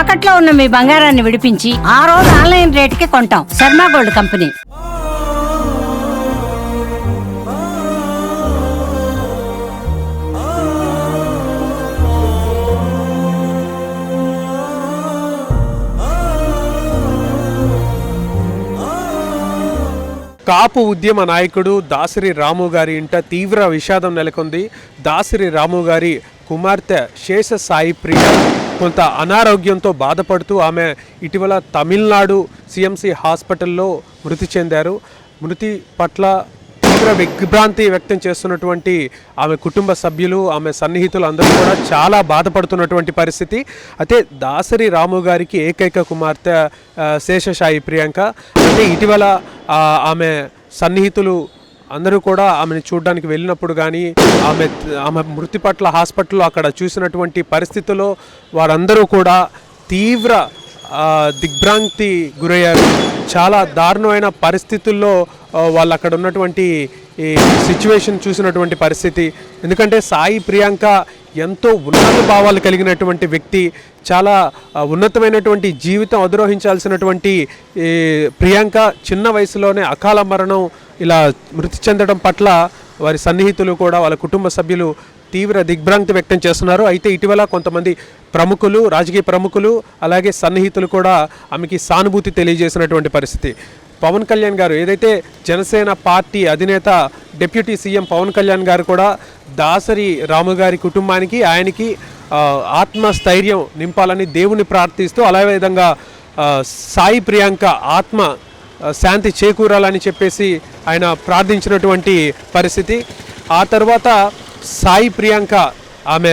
తాకట్లో ఉన్న మీ బంగారాన్ని విడిపించి ఆ రోజు ఆన్లైన్ రేటుకి కొంటాం. Sharma gold company. కాపు ఉద్యమ నాయకుడు దాసరి రాము గారి ఇంట తీవ్ర విషాదం నెలకొంది. దాసరి రాము గారి కుమార్తె శేష సాయి ప్రియ కొంత అనారోగ్యంతో బాధపడుతూ ఆమె ఇటీవల తమిళనాడు సిఎంసి హాస్పిటల్లో మృతి చెందారు. మృతి పట్ల తీవ్ర విభ్రాంతి వ్యక్తం చేస్తున్నటువంటి ఆమె కుటుంబ సభ్యులు ఆమె సన్నిహితులు అందరూ కూడా చాలా బాధపడుతున్నటువంటి పరిస్థితి. అయితే దాసరి రాము గారికి ఏకైక కుమార్తె శేషశాయి ప్రియాంక. అంటే ఇటీవల ఆమె సన్నిహితులు అందరూ కూడా ఆమెను చూడడానికి వెళ్ళినప్పుడు కానీ ఆమె ఆమె మృతి పట్ల హాస్పిటల్లో అక్కడ చూసినటువంటి పరిస్థితుల్లో వారందరూ కూడా తీవ్ర దిగ్భ్రాంతి గురయ్యారు. చాలా దారుణమైన పరిస్థితుల్లో వాళ్ళు అక్కడ ఉన్నటువంటి ఈ సిచ్యువేషన్ చూసినటువంటి పరిస్థితి. ఎందుకంటే సాయి ప్రియాంక ఎంతో ఉన్నత భావాలు కలిగినటువంటి వ్యక్తి చాలా ఉన్నతమైనటువంటి జీవితం అధిరోహించాల్సినటువంటి ఈ ప్రియాంక చిన్న వయసులోనే అకాల మరణం ఇలా మృతి చెందడం పట్ల వారి సన్నిహితులు కూడా వాళ్ళ కుటుంబ సభ్యులు తీవ్ర దిగ్భ్రాంతి వ్యక్తం చేస్తున్నారు. అయితే ఇటీవల కొంతమంది ప్రముఖులు రాజకీయ ప్రముఖులు అలాగే సన్నిహితులు కూడా ఆమెకి సానుభూతి తెలియజేసినటువంటి పరిస్థితి. పవన్ కళ్యాణ్ గారు ఏదైతే జనసేన పార్టీ అధినేత డిప్యూటీ సీఎం పవన్ కళ్యాణ్ గారు కూడా దాసరి రాము గారి కుటుంబానికి ఆయనకి ఆత్మస్థైర్యం నింపాలని దేవుని ప్రార్థిస్తూ అలాగే విధంగా సాయి ప్రియాంక ఆత్మ శాంతి చేకూరాలని చెప్పేసి ఆయన ప్రార్థించినటువంటి పరిస్థితి. ఆ తర్వాత సాయి ప్రియాంక ఆమె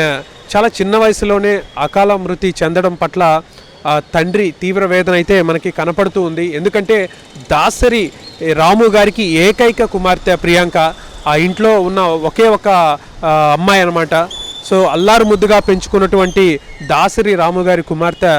చాలా చిన్న వయసులోనే అకాల మృతి చెందడం పట్ల తండ్రి తీవ్ర వేదన అయితే మనకి కనపడుతూ ఉంది. ఎందుకంటే దాసరి రాము గారికి ఏకైక కుమార్తె ప్రియాంక. ఆ ఇంట్లో ఉన్న ఒకే ఒక అమ్మాయి అనమాట సో అల్లారు ముద్దుగా పెంచుకున్నటువంటి దాసరి రాము గారి కుమార్తె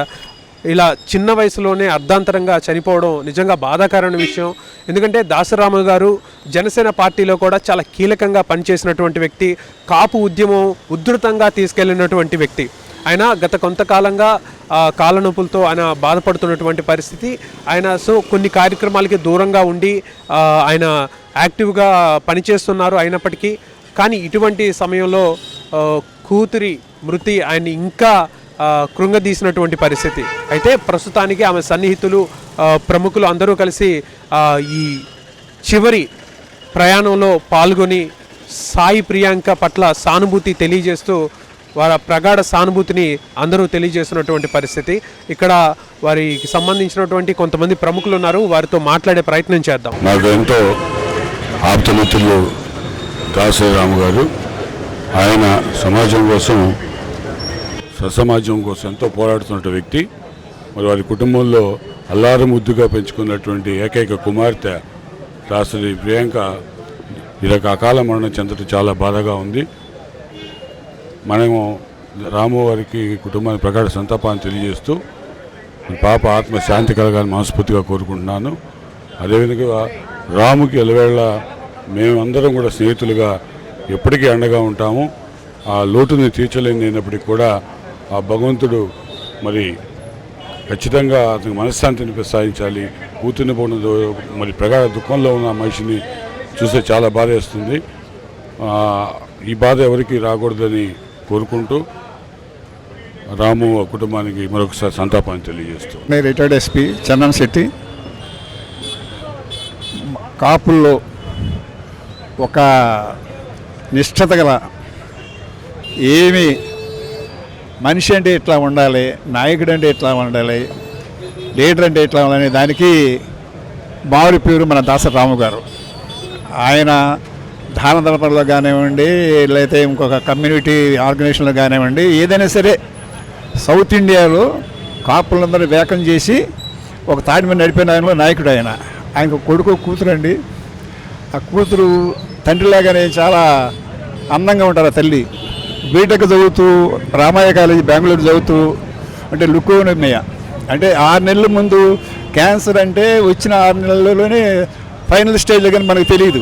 ఇలా చిన్న వయసులోనే అర్ధాంతరంగా చనిపోవడం నిజంగా బాధాకరమైన విషయం. ఎందుకంటే దాసరాము గారు జనసేన పార్టీలో కూడా చాలా కీలకంగా పనిచేసినటువంటి వ్యక్తి కాపు ఉద్యమం ఉధృతంగా తీసుకెళ్ళినటువంటి వ్యక్తి. ఆయన గత కొంతకాలంగా కాలనొప్పులతో నొప్పులతో ఆయన బాధపడుతున్నటువంటి పరిస్థితి. ఆయన సో కొన్ని కార్యక్రమాలకి దూరంగా ఉండి ఆయన యాక్టివ్గా పనిచేస్తున్నారు అయినప్పటికీ. కానీ ఇటువంటి సమయంలో కూతురి మృతి ఆయన ఇంకా కృంగదీసినటువంటి పరిస్థితి. అయితే ప్రస్తుతానికి ఆమె సన్నిహితులు ప్రముఖులు అందరూ కలిసి ఈ చివరి ప్రయాణంలో పాల్గొని సాయి ప్రియాంక పట్ల సానుభూతి తెలియజేస్తూ వారి ప్రగాఢ సానుభూతిని అందరూ తెలియజేస్తున్నటువంటి పరిస్థితి. ఇక్కడ వారికి సంబంధించినటువంటి కొంతమంది ప్రముఖులు ఉన్నారు వారితో మాట్లాడే ప్రయత్నం చేద్దాం. నాకు ఎంతో ఆప్తమిత్రులు కాశీరాము గారు. ఆయన సమాజం కోసం ససమాజం కోసం ఎంతో పోరాడుతున్న వ్యక్తి. మరి వారి కుటుంబంలో అల్లారు ముద్దుగా పెంచుకున్నటువంటి ఏకైక కుమార్తె దాసరి ప్రియాంక ఇదొక అకాల మరణం చెందటం చాలా బాధగా ఉంది. మనము రాము వారికి కుటుంబానికి ప్రగాఢ సంతాపాన్ని తెలియజేస్తూ పాప ఆత్మ శాంతి కలగాలని మనస్ఫూర్తిగా కోరుకుంటున్నాను. అదేవిధంగా రాముకి ఎలవేళ మేమందరం కూడా స్నేహితులుగా ఎప్పటికీ అండగా ఉంటాము. ఆ లోటుని తీర్చలేనినప్పటికీ కూడా ఆ భగవంతుడు మరి ఖచ్చితంగా అతనికి మనశ్శాంతిని ప్రసాదించాలి కూతుర్ని పోవడం దో- మరి ప్రగాఢ దుఃఖంలో ఉన్న మనిషిని చూస్తే చాలా బాధ వేస్తుంది. ఈ బాధ ఎవరికి రాకూడదని కోరుకుంటూ రాము కుటుంబానికి మరొకసారి సంతాపాన్ని తెలియజేస్తూ నేను రిటైర్డ్ ఎస్పీ చందన్ శెట్టి. కాపుల్లో ఒక నిష్ఠత గల ఏమి మనిషి అంటే ఇట్లా ఉండాలి? నాయకుడు అంటే ఇట్లా ఉండాలి? లీడర్ అంటే ఇట్లా ఉండాలి? దానికి మామిడి పేరు మన దాసరాము గారు. ఆయన దాన ధర్మంలో కానివ్వండి లేకపోతే ఇంకొక కమ్యూనిటీ ఆర్గనైజేషన్లో కానివ్వండి ఏదైనా సరే సౌత్ ఇండియాలో కాపులందరూ వేకం చేసి ఒక తాడి మీద నడిపిన ఆయనలో నాయకుడు ఆయన. ఆయనకు కొడుకు కూతురు అండి ఆ కూతురు తండ్రిలాగానే చాలా అందంగా ఉంటారు ఆ తల్లి. బీటెక్ చదువుతూ రామయ్య కాలేజీ బెంగళూరు చదువుతూ అంటే లుకోనమయ్య అంటే ఆరు నెలల ముందు క్యాన్సర్ అంటే వచ్చిన ఆరు నెలల్లోనే ఫైనల్ స్టేజ్లో కానీ మనకు తెలియదు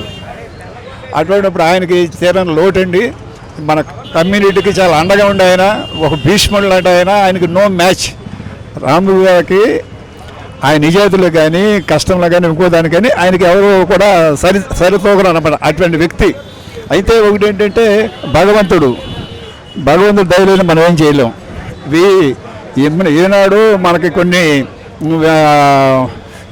అటువంటిప్పుడు ఆయనకి తీరని లోటండి. మన కమ్యూనిటీకి చాలా అండగా ఉండే ఆయన ఒక భీష్ముడు లాంటి ఆయన ఆయనకి నో మ్యాచ్ రాము గారికి ఆయన నిజాయితీలో కానీ కష్టంలో కానీ ఇంకో దాని కానీ ఆయనకి ఎవరు కూడా సరి సరిపోకరు అనమాట అటువంటి వ్యక్తి. అయితే ఒకటి ఏంటంటే భగవంతుడు. భగవంతుడు దయలేని మనం ఏం చేయలేం. ఇవి ఏమన్నా ఏనాడు మనకి కొన్ని ఇది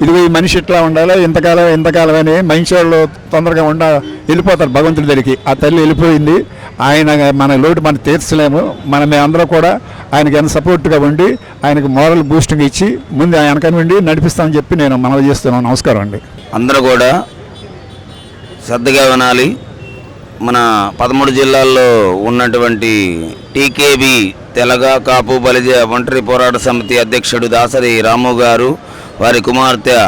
ఇదిగో ఈ మనిషి ఇట్లా ఉండాలి ఇంతకాలం ఇంతకాలం అని మనిషి వాళ్ళు తొందరగా ఉండ వెళ్ళిపోతారు భగవంతుడి దగ్గరికి. ఆ తల్లి వెళ్ళిపోయింది. ఆయన మన లోటు మనం తీర్చలేము. మనం అందరూ కూడా ఆయనకి ఎంత సపోర్ట్గా ఉండి ఆయనకు మోరల్ బూస్టింగ్ ఇచ్చి ముందు ఆయన కనివ్వండి నడిపిస్తామని చెప్పి నేను మనవి చేస్తున్నాను. నమస్కారం అండి. అందరూ కూడా శ్రద్ధగా వినాలి. మన పదమూడు జిల్లాల్లో ఉన్నటువంటి టీకేబీ తెలగ కాపు బలిజ ఒంటరి పోరాట సమితి అధ్యక్షుడు దాసరి రాము గారు వారి కుమార్తె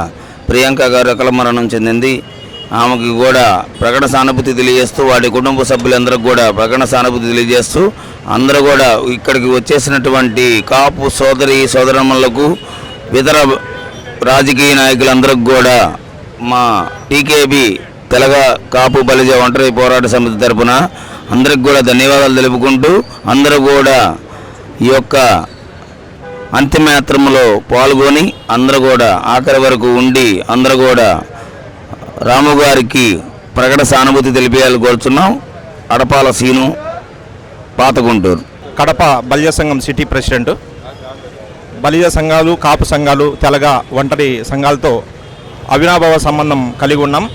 ప్రియాంక గారు అకల మరణం చెందింది. ఆమెకి కూడా ప్రకటన సానుభూతి తెలియజేస్తూ వారి కుటుంబ సభ్యులందరికీ కూడా ప్రకటన సానుభూతి తెలియజేస్తూ అందరూ కూడా ఇక్కడికి వచ్చేసినటువంటి కాపు సోదరి సోదరమ్మలకు ఇతర రాజకీయ నాయకులందరికి కూడా మా టీకేబీ తెలగ కాపు బలిజ ఒంటరి పోరాట సమితి తరపున అందరికి కూడా ధన్యవాదాలు తెలుపుకుంటూ అందరూ కూడా ఈ యొక్క అంతిమయాత్రములో పాల్గొని అందరూ కూడా ఆఖరి వరకు ఉండి అందరూ కూడా రాము గారికి ప్రకట సానుభూతి తెలిపేయాలని కోరుచున్నాం. అడపాల సీను పాతగుంటూరు. కడప బలిజ సంఘం సిటీ ప్రెసిడెంట్. బలిజ సంఘాలు కాపు సంఘాలు తెలగ ఒంటరి సంఘాలతో అవినాభావ సంబంధం కలిగి ఉన్నాం.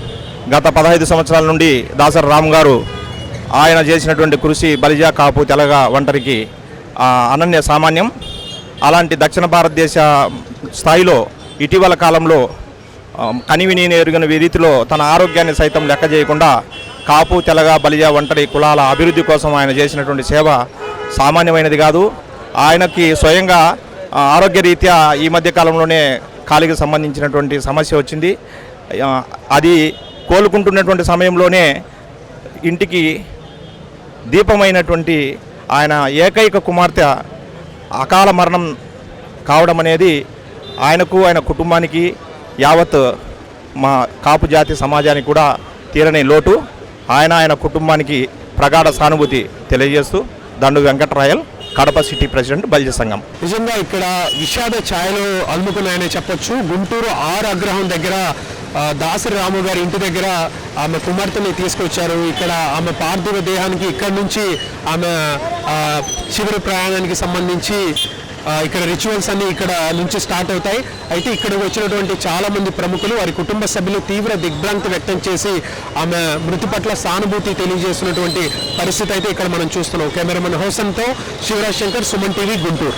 గత పదహైదు సంవత్సరాల నుండి దాసరి రామ్ గారు ఆయన చేసినటువంటి కృషి బలిజ కాపు తెలగ ఒంటరికి అనన్య సామాన్యం. అలాంటి దక్షిణ భారతదేశ స్థాయిలో ఇటీవల కాలంలో కనివిని ఎరుగని రీతిలో తన ఆరోగ్యాన్ని సైతం లెక్క చేయకుండా కాపు తెలగ బలిజ ఒంటరి కులాల అభివృద్ధి కోసం ఆయన చేసినటువంటి సేవ సామాన్యమైనది కాదు. ఆయనకి స్వయంగా ఆరోగ్య రీత్యా ఈ మధ్య కాలంలోనే కాలికి సంబంధించినటువంటి సమస్య వచ్చింది. అది కోలుకుంటున్నటువంటి సమయంలోనే ఇంటికి దీపమైనటువంటి ఆయన ఏకైక కుమార్తె అకాల మరణం కావడం అనేది ఆయనకు ఆయన కుటుంబానికి యావత్ మా కాపు జాతి సమాజానికి కూడా తీరని లోటు. ఆయన ఆయన కుటుంబానికి ప్రగాఢ సానుభూతి తెలియజేస్తూ దండు వెంకటరాయల్ కడప సిటీ ప్రెసిడెంట్ బల్జ సంఘం. నిజంగా ఇక్కడ విషాద ఛాయలు అలుముకున్నాయనే చెప్పొచ్చు. గుంటూరు ఆరు అగ్రహం దగ్గర దాసరి రాము గారి ఇంటి దగ్గర ఆమె కుమార్తెని తీసుకొచ్చారు. ఇక్కడ ఆమె పార్థివ దేహానికి ఇక్కడ నుంచి ఆమె ఆ, చివరి ప్రయాణానికి సంబంధించి ఇక్కడ రిచువల్స్ అన్ని ఇక్కడ నుంచి స్టార్ట్ అవుతాయి. అయితే ఇక్కడ వచ్చినటువంటి చాలా మంది ప్రముఖులు వారి కుటుంబ సభ్యులు తీవ్ర దిగ్భ్రాంతి వ్యక్తం చేసి ఆమె మృతి పట్ల సానుభూతి తెలియజేస్తున్నటువంటి పరిస్థితి అయితే ఇక్కడ మనం చూస్తున్నాం. కెమెరామెన్ హోసన్తో శివరాజ్ శంకర్ సుమన్ టీవీ గుంటూరు.